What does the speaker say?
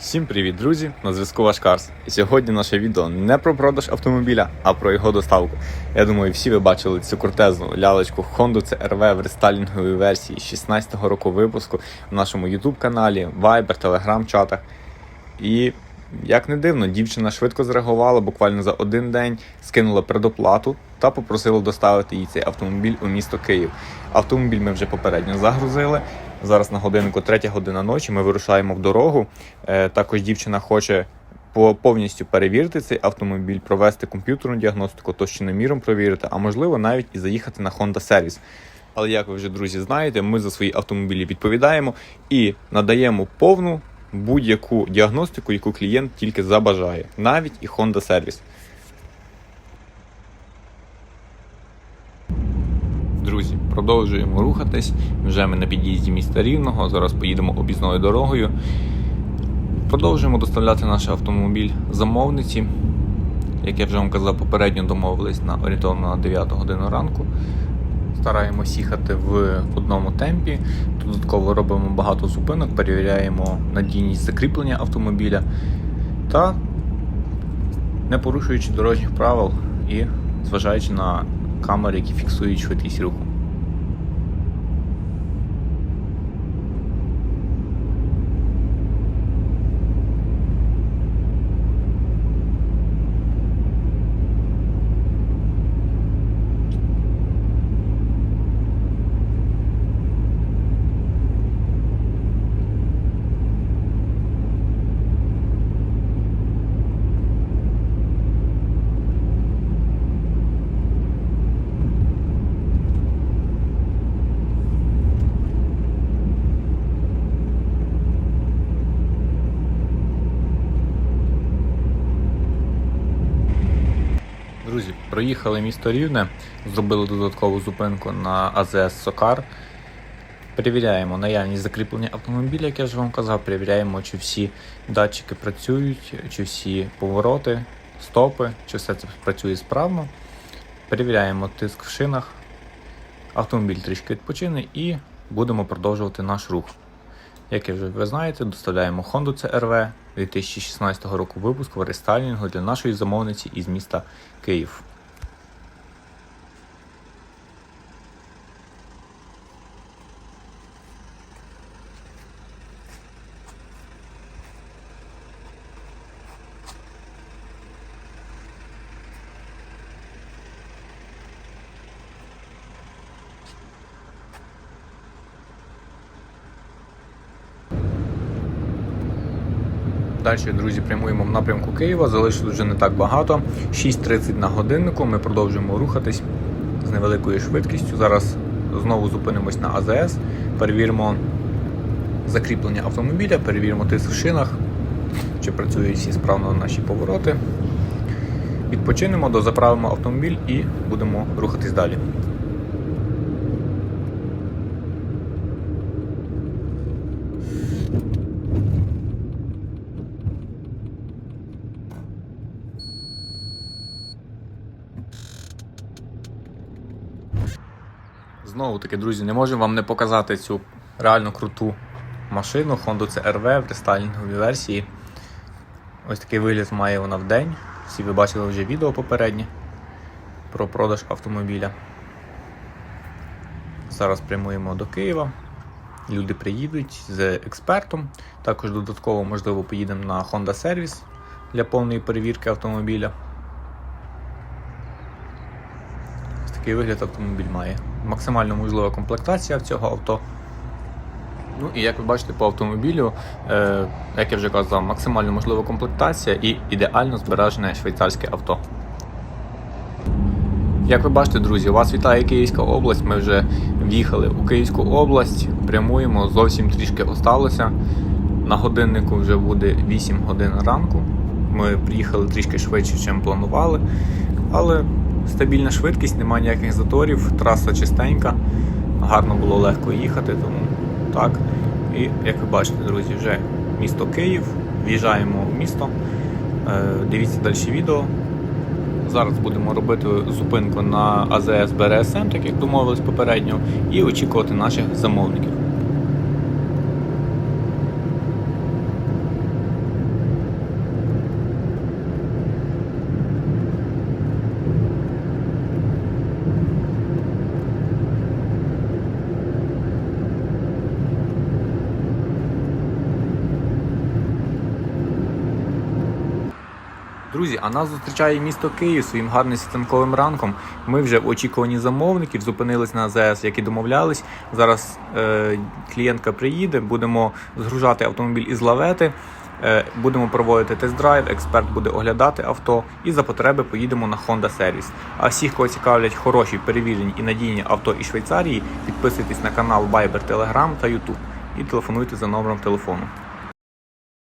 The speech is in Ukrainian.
Всім привіт, друзі! На зв'язку ваш Карс. І сьогодні наше відео не про продаж автомобіля, а про його доставку. Я думаю, всі ви бачили цю крутезну лялечку Honda CR-V в рестайлінговій версії 16-го року випуску в нашому YouTube каналі, Viber, Telegram чатах. І як не дивно, дівчина швидко зреагувала буквально за один день, скинула предоплату та попросила доставити їй цей автомобіль у місто Київ. Автомобіль ми вже попередньо загрузили. Зараз на годинку 3 година ночі. Ми вирушаємо в дорогу. Е, також дівчина хоче по- повністю перевірити цей автомобіль, провести комп'ютерну діагностику, товщиноміром провірити, а можливо навіть і заїхати на Honda Service. Але як ви вже друзі знаєте, ми за свої автомобілі відповідаємо і надаємо повну будь-яку діагностику, яку клієнт тільки забажає, навіть і Honda Service. Друзі, продовжуємо рухатись. Вже ми на під'їзді міста Рівного. Зараз поїдемо об'їзною дорогою. Продовжуємо доставляти наш автомобіль замовниці. Як я вже вам казав, попередньо домовились на орієнтовно на 9 годину ранку. Стараємось їхати в одному темпі. Додатково робимо багато зупинок, перевіряємо надійність закріплення автомобіля та не порушуючи дорожніх правил і зважаючи на камери, які фіксують швидкість руху. Друзі, проїхали місто Рівне, зробили додаткову зупинку на АЗС Сокар. Перевіряємо наявність закріплення автомобіля, як я вже вам казав, перевіряємо, чи всі датчики працюють, чи всі повороти, стопи, чи все це працює справно. Перевіряємо тиск в шинах. Автомобіль трішки відпочине і будемо продовжувати наш рух. Як я вже ви знаєте, доставляємо Honda CR-V 2016 року випуску в рестайлінгу для нашої замовниці із міста Київ. Далі, друзі, прямуємо в напрямку Києва. Залишилось вже не так багато. 6.30 на годиннику. Ми продовжуємо рухатись з невеликою швидкістю. Зараз знову зупинимось на АЗС, перевіримо закріплення автомобіля, перевіримо тиск в шинах, чи працюють всі справно наші повороти. Відпочинемо, дозаправимо автомобіль і будемо рухатись далі. Знову таки, друзі, не можу вам не показати цю реально круту машину Honda CR-V в рестайлінговій версії. Ось такий вигляд має вона в день. Всі ви бачили вже відео попереднє про продаж автомобіля. Зараз прямуємо до Києва. Люди приїдуть з експертом. Також додатково, можливо, поїдемо на Honda Service для повної перевірки автомобіля. Ось такий вигляд автомобіль має. Максимально можлива комплектація цього авто. Ну і як ви бачите по автомобілю, е, як я вже казав, максимально можлива комплектація і ідеально збережене швейцарське авто. Як ви бачите, друзі, вас вітає Київська область. Ми вже в'їхали у Київську область, прямуємо, зовсім трішки осталося. На годиннику вже буде 8 годин ранку. Ми приїхали трішки швидше, ніж планували. Але стабільна швидкість, немає ніяких заторів, траса чистенька, гарно було легко їхати, тому так. І як ви бачите, друзі, вже місто Київ, в'їжджаємо в місто. Е, Дивіться далі відео. Зараз будемо робити зупинку на АЗС БРСМ, так як домовились попередньо, і очікувати наших замовників. Друзі, а нас зустрічає місто Київ своїм гарним світанковим ранком. Ми вже в очікуванні замовників зупинились на АЗС, як і домовлялись. Зараз е, клієнтка приїде, будемо згружати автомобіль із лавети. Е, Будемо проводити тест-драйв, експерт буде оглядати авто і за потреби поїдемо на Honda Service. А всіх, кого цікавлять хороші, перевірені і надійні авто із Швейцарії, підписуйтесь на канал Viber, Telegram та YouTube і телефонуйте за номером телефону.